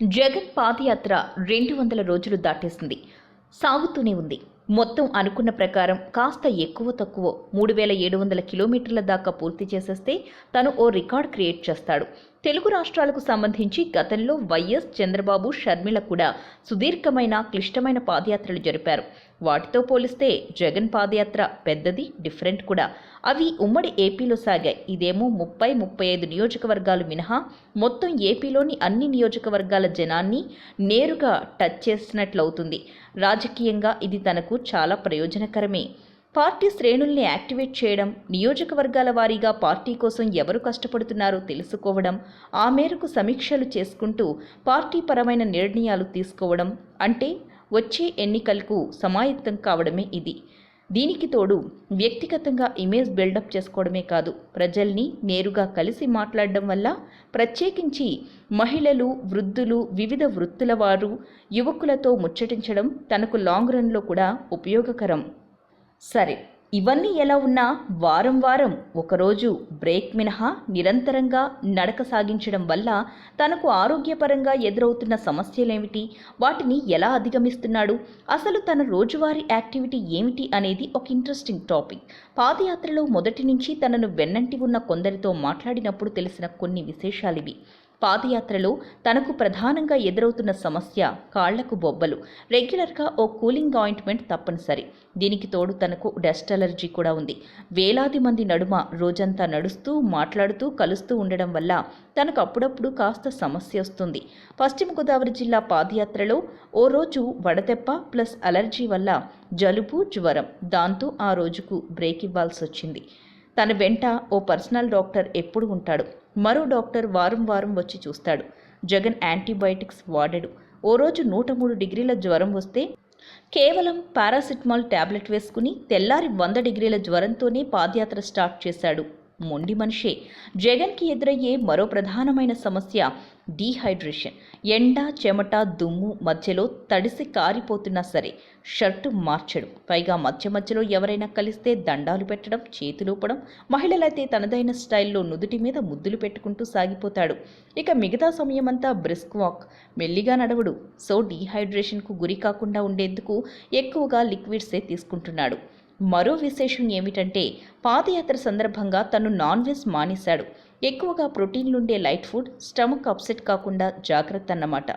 జగన్ పాదయాత్ర రెండు వందల రోజులు దాటేసింది. సాగుతూనే ఉంది. మొత్తం అనుకున్న ప్రకారం కాస్త ఎక్కువ తక్కువ మూడు వేల ఏడు వందల కిలోమీటర్ల దాకా పూర్తి చేసేస్తే తను ఓ రికార్డ్ క్రియేట్ చేస్తాడు. తెలుగు రాష్ట్రాలకు సంబంధించి గతంలో వైఎస్ చంద్రబాబు షర్మిల కూడా సుదీర్ఘమైన క్లిష్టమైన పాదయాత్రలు జరిపారు. వాటితో పోలిస్తే జగన్ పాదయాత్ర పెద్దది డిఫరెంట్ కూడా. అవి ఉమ్మడి ఏపీలో సాగాయి. ఇదేమో ముప్పై ముప్పై ఐదు నియోజకవర్గాలు మినహా మొత్తం ఏపీలోని అన్ని నియోజకవర్గాల జనాన్ని నేరుగా టచ్ చేసినట్లవుతుంది. రాజకీయంగా ఇది తనకు చాలా ప్రయోజనకరమే. పార్టీ శ్రేణుల్ని యాక్టివేట్ చేయడం నియోజకవర్గాల వారీగా పార్టీ కోసం ఎవరు కష్టపడుతున్నారో తెలుసుకోవడం ఆ మేరకు సమీక్షలు చేసుకుంటూ పార్టీ పరమైన నిర్ణయాలు తీసుకోవడం అంటే వచ్చే ఎన్నికలకు సమాయత్తం కావడమే ఇది. దీనికి తోడు వ్యక్తిగతంగా ఇమేజ్ బిల్డప్ చేసుకోవడమే కాదు. ప్రజల్ని నేరుగా కలిసి మాట్లాడడం వల్ల ప్రత్యేకించి మహిళలు వృద్ధులు వివిధ వృత్తుల వారు యువకులతో ముచ్చటించడం తనకు లాంగ్ రన్లో కూడా ఉపయోగకరం. సరే ఇవన్నీ ఎలా ఉన్నా వారం వారం ఒకరోజు బ్రేక్ మినహా నిరంతరంగా నడక సాగించడం వల్ల తనకు ఆరోగ్యపరంగా ఎదురవుతున్న సమస్యలేమిటి? వాటిని ఎలా అధిగమిస్తున్నాడు? అసలు తన రోజువారీ యాక్టివిటీ ఏమిటి అనేది ఒక ఇంట్రెస్టింగ్ టాపిక్. పాదయాత్రలో మొదటి నుంచి తనను వెన్నంటి ఉన్న కొందరితో మాట్లాడినప్పుడు తెలిసిన కొన్ని విశేషాలివి. పాదయాత్రలో తనకు ప్రధానంగా ఎదురవుతున్న సమస్య కాళ్ళకు బొబ్బలు. రెగ్యులర్గా ఓ కూలింగ్ ఆయింట్మెంట్ తప్పనిసరి. దీనికి తోడు తనకు డస్ట్ అలర్జీ కూడా ఉంది. వేలాది మంది నడుమ రోజంతా నడుస్తూ మాట్లాడుతూ కలుస్తూ ఉండడం వల్ల తనకు అప్పుడప్పుడు కాస్త సమస్య వస్తుంది. పశ్చిమ గోదావరి జిల్లా పాదయాత్రలో ఓ రోజు వడదెబ్బ ప్లస్ అలర్జీ వల్ల జలుబు జ్వరం. దాంతో ఆ రోజుకు బ్రేక్ ఇవ్వాల్సి వచ్చింది తన వెంట ఓ పర్సనల్ డాక్టర్ ఎప్పుడు ఉంటాడు? మరో డాక్టర్ వారం వారం వచ్చి చూస్తాడు. జగన్ యాంటీబయాటిక్స్ వాడాడు. ఓ రోజు నూట మూడు డిగ్రీల జ్వరం వస్తే కేవలం పారాసిటమాల్ టాబ్లెట్ వేసుకుని తెల్లారి వంద డిగ్రీల జ్వరంతోనే పాదయాత్ర స్టార్ట్ చేశాడు. మొండి మనిషే. జగన్కి ఎదురయ్యే మరో ప్రధానమైన సమస్య డీహైడ్రేషన్. ఎండ చెమట దుమ్ము మధ్యలో తడిసి కారిపోతున్నా సరే షర్టు మార్చడం. పైగా మధ్య మధ్యలో ఎవరైనా కలిస్తే దండాలు పెట్టడం చేతులూపడం మహిళలైతే తనదైన స్టైల్లో నుదుటి మీద ముద్దులు పెట్టుకుంటూ సాగిపోతాడు. ఇక మిగతా సమయమంతా బ్రిస్క్ వాక్. మెల్లిగా నడవడు. సో డీహైడ్రేషన్కు గురి కాకుండా ఉండేందుకు ఎక్కువగా లిక్విడ్సే తీసుకుంటున్నాడు. మరో విశేషం ఏమిటంటే పాదయాత్ర సందర్భంగా తను నాన్ వెజ్ మానేశాడు. ఎక్కువగా ప్రోటీన్లుండే లైట్ ఫుడ్ స్టమక్ అప్సెట్ కాకుండా జాగ్రత్త అన్నమాట.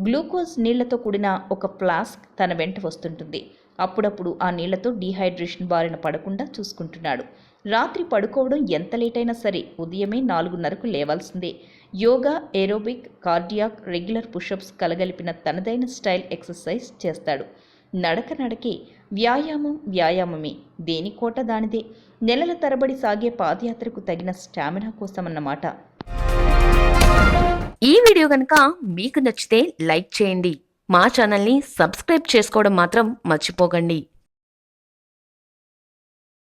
గ్లూకోజ్ నీళ్ళతో కూడిన ఒక ఫ్లాస్క్ తన వెంట వస్తుంటుంది. అప్పుడప్పుడు ఆ నీళ్ళతో డీహైడ్రేషన్ బారిన పడకుండా చూసుకుంటున్నాడు. రాత్రి పడుకోవడం ఎంత లేట్ అయినా సరే ఉదయమే నాలుగున్నరకు లేవాల్సిందే. Yoga aerobic cardiac regular pushups కలగలిపిన తనదైన స్టైల్ ఎక్సర్సైజ్ చేస్తాడు. నడక నడకే వ్యాయామం వ్యాయామమే. దేని కోట దానిదే? నెలల తరబడి సాగే పాదయాత్రకు తగిన స్టామినా కోసమన్నమాట. ఈ వీడియో కనుక మీకు నచ్చితే లైక్ చేయండి. మా ఛానల్ని సబ్స్క్రైబ్ చేసుకోవడం మాత్రం మర్చిపోకండి.